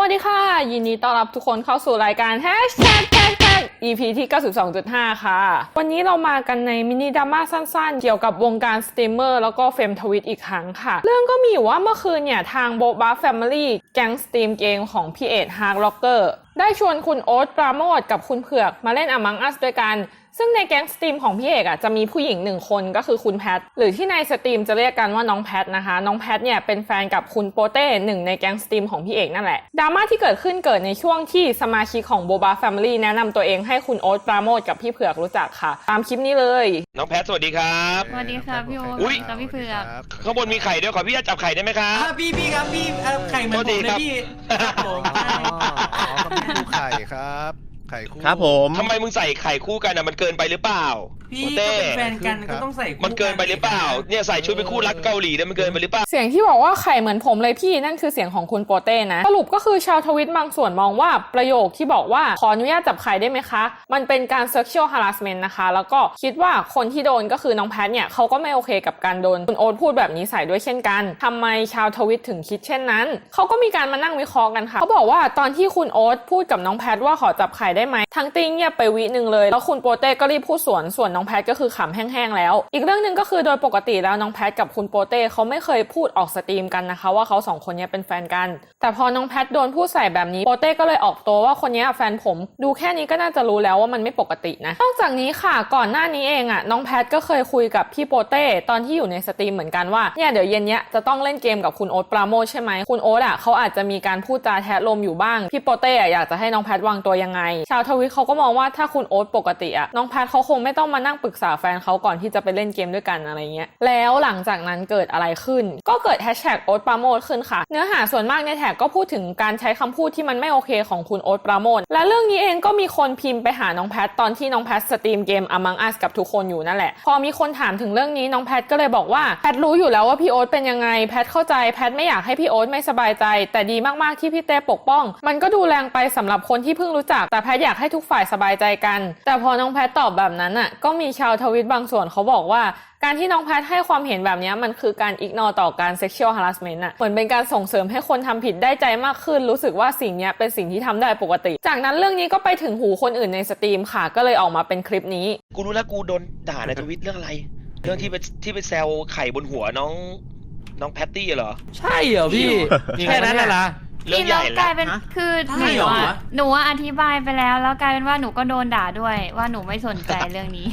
สวัสดีค่ะ ยินดีต้อนรับทุกคนเข้าสู่รายการ Hashtag Tag Tag EP ที่ 92.5 ค่ะ วันนี้เรามากันในมินิดราม่าสั้นๆ เกี่ยวกับวงการสตรีมเมอร์แล้วก็เฟมทวิตอีกครั้งค่ะ เรื่องก็มีอยู่ว่าเมื่อคืนเนี่ย ทางโบบ้าแฟมิลี่แก๊งสตรีมเกมของพี่เอ็ดฮาร์ล็อกเกอร์ได้ชวนคุณโอ๊ตปราโมทกับคุณเผือกมาเล่น Among Us ด้วยกัน ซึ่งในแก๊งสตรีมของพี่เอกอะจะมีผู้หญิงหนึ่งคนก็คือคุณแพท หรือที่ในสตรีมจะเรียกกันว่าน้องแพทนะคะ น้องแพทเนี่ยเป็นแฟนกับคุณโปเต้หนึ่งในแก๊งสตรีมของพี่เอกนั่นแหละดราม่าที่เกิดขึ้นเกิดในช่วงที่สมาชิกของโบบาแฟมิลี่แนะนำตัวเองให้คุณโอ๊ตปราโมทกับพี่เผือกรู้จักค่ะ ตามคลิปนี้เลย น้องแพทสวัสดีครับสวัสดีครับพี่โอ๊ตอุ๊ยสวัสดีครับพี่เผือกครับข้างบนมีไข่ด้วยขอพี่จะจับไข่ได้ไหมครับอะพี่พี่ครับพี่เอ่อไข่เหมือนผมเลยพี่ครับผมอ๋ออ๋อก็มีคู่ไข่ครับ ไข่คู่ครับผมทำไมมึงใส่ไข่คู่กันอะมันเกินไปหรือเปล่าพี่โปก็เต้เป็นแฟนกันก็ต้องใส่คู่มันเกินไปหรือเปล่า เนี่ยใส่ชุดเป็นคู่รักเกาหลีเนี่ยมันเกินไปหรือเปล่า เสียงที่บอกว่าไข่เหมือนผมเลยพี่นั่นคือเสียงของคุณโปเต้นะ สรุปก็คือชาวทวิตบางส่วนมองว่าประโยคที่บอกว่าขออนุญาตจับไข่ได้ไหมคะ มันเป็นการ sexual harassment นะคะ แล้วก็คิดว่าคนที่โดนก็คือน้องแพทเนี่ยเขาก็ไม่โอเคกับการโดนคุณโอ๊ตพูดแบบนี้ใส่ด้วยเช่นกันทำไมชาวทวิตถึงคิดเช่นนั้นเขาก็มีการมานั่งวิเคราะห์กันค่ะเขาบอกว่าตอนที่คุณโอ๊ตพูดกับน้องแพทว่าขอจับไข่ได้ไหมทั้งติ้งเงียบไปวิหนึ่งเลย แล้วคุณโปเต้ก็รีบพูดสวนส่วนน้องแพทก็คือขำแห้งๆแล้ว อีกเรื่องหนึ่งก็คือโดยปกติแล้วน้องแพทกับคุณโปเต้เขาไม่เคยพูดออกสตรีมกันนะคะว่าเขาสองคนเนี้ยเป็นแฟนกัน แต่พอน้องแพทโดนพูดใส่แบบนี้โปเต้ก็เลยออกตัวว่าคนนี้แฟนผม ดูแค่นี้ก็น่าจะรู้แล้วว่ามันไม่ปกตินะนอกจากนี้ค่ะก่อนหน้านี้เองอะน้องแพทก็เคยคุยกับพี่โปเต้ตอนที่อยู่ในสตรีมเหมือนกันว่าเนี่ยเดี๋ยวเย็นเนี้ยจะต้องเล่นเกมกับคุณโอ๊ตปราโมชใช่ไหมคุณโอ๊ตอะเขาอาจจะมีการพูดจาแทะลมอยู่บ้างพี่โปเต้อยากจะให้น้องแพทวางตัวยังไงชาวทวิตเขาก็มองว่าถ้าคุณโอ๊ตปกติอะน้องแพทเขาคงไม่ต้องมานั่งปรึกษาแฟนเขาก่อนที่จะไปเล่นเกมด้วยกันอะไรเงี้ยแล้วหลังจากนั้นเกิดอะไรขึ้น ก็เกิดแฮชแท็กโอ๊ตปราโมทขึ้นค่ะ เนื้อหาส่วนมากในแท็กก็พูดถึงการใช้คำพูดที่มันไม่โอเคของคุณโอ๊ตปราโมทและเรื่องนี้เองก็มีคนพิมพ์ไปหาน้องแพทตอนที่น้องแพทสตรีมเกม Among Us กับทุกคนอยู่นั่นแหละพอมีคนถามถึงเรื่องนี้น้องแพทก็เลยบอกว่าแพทรู้อยู่แล้วว่าพี่โอ๊ตเป็นยังไงแพทเข้าใจแพทไม่อยากให้พี่โอ๊ตไม่สบายใจ แต่ดีมากๆที่พี่เต้ปกป้อง มันก็ดูแรงไปสำหรับคนที่เพิ่งรู้จักแต่แพทอยากให้ทุกฝ่ายสบายใจกัน แต่พอน้องแพทตอบแบบนั้นอะก็มีชาวทวิตบางส่วนเขาบอกว่า การที่น้องแพทให้ความเห็นแบบเนี้ยมันคือการอิกนอต่อการ sexual harassment อะเหมือนเป็นการส่งเสริมให้คนทำผิดได้ใจมากขึ้น รู้สึกว่าสิ่งเนี้ยเป็นสิ่งที่ทำได้ปกติ จากนั้นเรื่องนี้ก็ไปถึงหูคนอื่นในสตรีมค่ะก็เลยออกมาเป็นคลิปนี้กูรู้แล้วกูโดนด่าในทวิตเรื่องอะไร เรื่องที่ไปที่ไปแซวไข่บนหัวน้องน้องแพตตี้เหรอ ใช่เหรอพี่ แค่นั้นน่ะนะ เรื่องใหญ่พี่แล้กลายวเป็นคือหใช่นูเหรออะหนูว่าอธิบายไปแล้ว แล้วกลายเป็นว่าหนูก็โดนด่าด้วย ว่าหนูไม่สนใจเรื่องนี้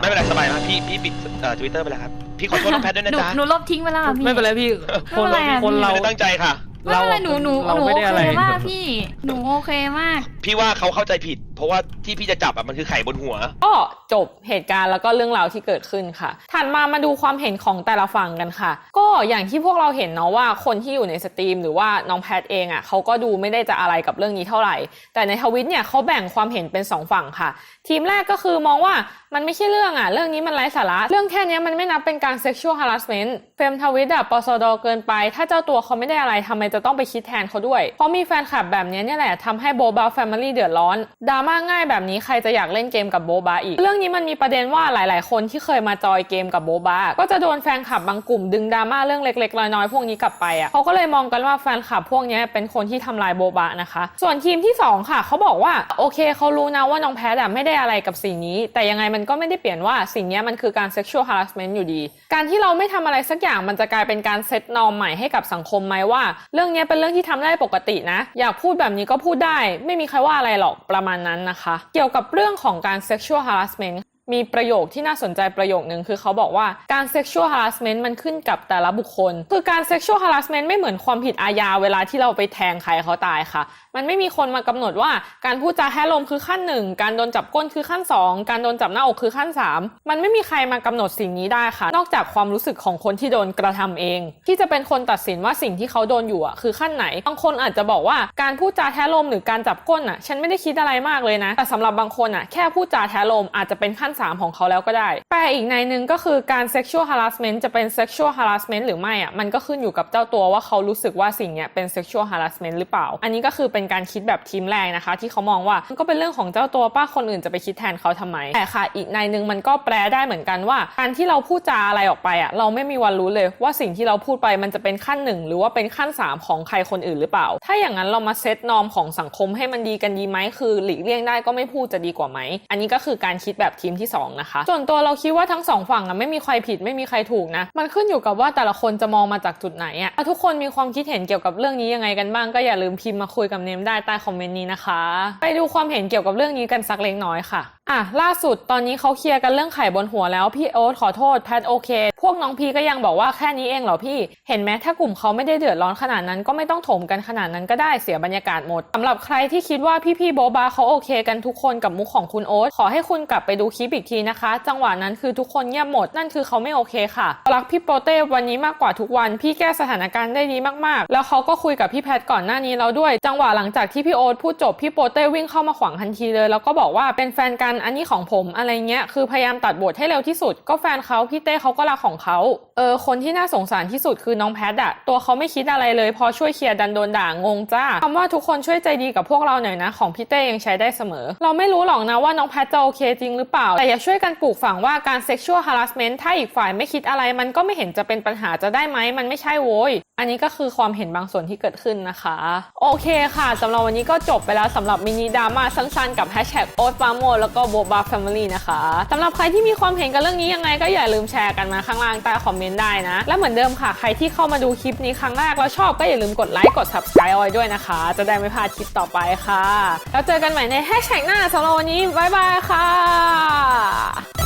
ไม่เป็นไรสบายนะพี่พี่ปิดเอ่อทวิตเตอร์ไปแล้วครับ พี่ขอโทษน้องแพทด้วยนะหนูจ๊ะหนูลบทิ้งไปแล้วอะพี่ ไม่เป็นไรพี่คนไม่เป็นไรอะ คนพี่เรา ไม่ได้ตั้งใจค่ะ ไม่เป็นไรหนูหนูเราหนูไม่โอได้เคอะไรมากพี่ หนูโอเคมากพี่ว่าเขาเข้าใจผิด เพราะว่าที่พี่จะจับอะมันคือไข่บนหัว ก็จบเหตุการณ์แล้วก็เรื่องราวที่เกิดขึ้นค่ะ ถัดมามาดูความเห็นของแต่ละฝั่งกันค่ะ ก็อย่างที่พวกเราเห็นเนาะว่าคนที่อยู่ในสตรีม หรือว่าน้องแพทเองอะ่ะเขาก็ดูไม่ได้จะอะไรกับเรื่องนี้เท่าไหร่ แต่ในทวิตเนี่ยเขาแบ่งความเห็นเป็นสองฝั่งค่ะ ทีมแรกก็คือมองว่ามันไม่ใช่เรื่องอะ่ะเรื่องนี้มันไร้สาระ เรื่องแค่นี้มันไม่นับเป็นการ sexual harassment เฟรมทวิตอะปสดเกินไป ถ้าเจ้าตัวเขาไม่ได้อะไรทำไมจะต้องไปคิดแทนเขาด้วย เพราะมีแฟนคลับแบบนี้เนี่ยแหละทำให้โบบาแฟมลี่เดือดร้อนดราม่าง่ายแบบนี้ใครจะอยากเล่นเกมกับโบบาอีก เรื่องนี้มันมีประเด็นว่าหลาย ๆ คนที่เคยมาจอยเกมกับโบบาก็จะโดนแฟนคลับบางกลุ่มดึงดราม่าเรื่องเล็ก ๆ น้อย ๆ พวกนี้กลับไปอะเขาก็เลยมองกันว่าแฟนคลับพวกนี้เป็นคนที่ทำลายโบบานะคะ ส่วนทีมที่สองค่ะเขาบอกว่าโอเคเขารู้นะว่าน้องแพทไม่ได้อะไรกับสิ่งนี้ แต่ยังไงมันก็ไม่ได้เปลี่ยนว่าสิ่งนี้มันคือการ sexual harassment อยู่ดี การที่เราไม่ทำอะไรสักอย่างมันจะกลายเป็นการเซตนอมใหม่ให้กับสังคมไหมว่า เรื่องนี้เป็นเรื่องที่ทำได้ปกตินะ อยากพูดแบบนี้ก็พูดได้ ไม่มีใครว่าอะไรหรอกประมาณนั้นนะคะ เกี่ยวกับเรื่องของการ sexual harassment มีประโยคที่น่าสนใจประโยคนึงคือเขาบอกว่าการ sexual harassment มันขึ้นกับแต่ละบุคคล คือการ sexual harassment ไม่เหมือนความผิดอาญาเวลาที่เราไปแทงใครเขาตายค่ะมันไม่มีคนมากำหนดว่าการพูดจาแท้ลมคือขั้นหนึ่งการโดนจับก้นคือขั้นสองการโดนจับหน้าอกคือขั้นสามมันไม่มีใครมากำหนดสิ่งนี้ได้ค่ะ นอกจากความรู้สึกของคนที่โดนกระทำเอง ที่จะเป็นคนตัดสินว่าสิ่งที่เขาโดนอยู่อะคือขั้นไหนบางคนอาจจะบอกว่าการพูดจาแท้ลมหรือการจับก้นอะ ฉันไม่ได้คิดอะไรมากเลยนะ แต่สำหรับบางคนอะแค่พูดจาแท้ลมอาจจะเป็นขั้นสามของเขาแล้วก็ได้แปลอีกในหนึ่งก็คือการ sexual harassment จะเป็น sexual harassment หรือไม่อะมันก็ขึ้นอยู่กับเจ้าตัวว่าเขารู้สึกว่าสิ่งเนี้ยเป็น sexual harassment หรือเปล่า อันนี้ก็คือเป็น็นการคิดแบบทีมแรกนะคะ ที่เขามองว่ามันก็เป็นเรื่องของเจ้าตัวป้าคนอื่นจะไปคิดแทนเขาทำไมแต่ค่ะ อีกในหนึ่งมันก็แปลได้เหมือนกันว่า การที่เราพูดจาอะไรออกไปอะเราไม่มีวันรู้เลยว่าสิ่งที่เราพูดไปมันจะเป็นขั้นหนึ่งหรือว่าเป็นขั้นสามของใครคนอื่นหรือเปล่า ถ้าอย่างนั้นเรามาเซตนอมของสังคมให้มันดีกันดีไหมคือหลีกเลี่ยงได้ก็ไม่พูดจะดีกว่าไหมอันนี้ก็คือการคิดแบบทีมที่สองนะคะ ส่วนตัวเราคิดว่าทั้งสองฝั่งอะไม่มีใครผิดไม่มีใครถูกนะมันขึ้นอยู่กับว่าแต่ละคนจะมองมาจากจุดไหนอะถ้าทุกคนมีความคิดเห็นเกี่ยวกับเรื่องนี้ยังไงกันบ้างก็อย่าลืมพิมพ์มาคุยกับเนมได้ใต้คอมเมนต์นี้นะคะ ไปดูความเห็นเกี่ยวกับเรื่องนี้กันสักเล็กน้อยค่ะอะล่าสุดตอนนี้เขาเคลียร์กันเรื่องไข่บนหัวแล้วพี่โอ๊ตขอโทษแพทโอเค พวกน้องพีก็ยังบอกว่าแค่นี้เองเหรอพี่ เห็นไหมถ้ากลุ่มเขาไม่ได้เดือดร้อนขนาดนั้นก็ไม่ต้องถมกันขนาดนั้นก็ได้เสียบรรยากาศหมดสำหรับใครที่คิดว่าพี่ๆโบบาเขาโอเค กันทุกคนกับมุกของคุณโอ๊ตขอให้คุณกลับไปดูคลิปอีกทีนะคะ จังหวะนั้นคือทุกคนเงียบหมดนั่นคือเขาไม่โอเคค่ะรักพี่โปเต้วันนี้มากกว่าทุกวัน พี่แก้สถานการณ์ได้ดีมากๆ แล้วเขาก็คุยกับพี่แพทก่อนหน้านี้แล้วด้วย จังหวะหลังจากที่พี่โอ๊ตพูดจบพี่โปเต้วิ่งเข้ามาขวางทันทีเลย แล้วก็บอกว่าเป็นแฟนกันอันนี้ของผมอะไรเงี้ยคือพยายามตัดบทให้เร็วที่สุด ก็แฟนเขาพี่เต้เขาก็รักของเขาเออคนที่น่าสงสารที่สุดคือน้องแพทอะตัวเขาไม่คิดอะไรเลย พอช่วยเคลียร์ดันโดนด่างงจ้าคำว่าทุกคนช่วยใจดีกับพวกเราหน่อยนะของพี่เต้ยังใช้ได้เสมอ เราไม่รู้หรอกนะว่าน้องแพทจะโอเคจริงหรือเปล่า แต่อย่าช่วยกันปลูกฝังว่าการ sexual harassment ถ้าอีกฝ่ายไม่คิดอะไรมันก็ไม่เห็นจะเป็นปัญหาจะได้ไหมมันไม่ใช่โว้ย อันนี้ก็คือความเห็นบางส่วนที่เกิดขึ้นนะคะ โอเคค่ะสำหรับวันนี้ก็จบไปแล้วสำหรับมินิดราม่าสั้นๆ กับแฮชแท็กโอ๊ตปาโมแล้วก็โบบาแฟมิลี่นะคะสำหรับใครที่มีความเห็นกับเรื่องนี้ยังไงก็อย่าลืมแชร์กันมาข้างล่างใต้คอมเมนต์ได้นะ และเหมือนเดิมค่ะ ใครที่เข้ามาดูคลิปนี้ครั้งแรกแล้วชอบก็อย่าลืมกดไลค์กด subscribe เอาไว้ด้วยนะคะ จะได้ไม่พลาดคลิปต่อไปค่ะ แล้วเจอกันใหม่ในแฮชแท็กหน้าสำหรับวันนี้บ๊ายบายค่ะ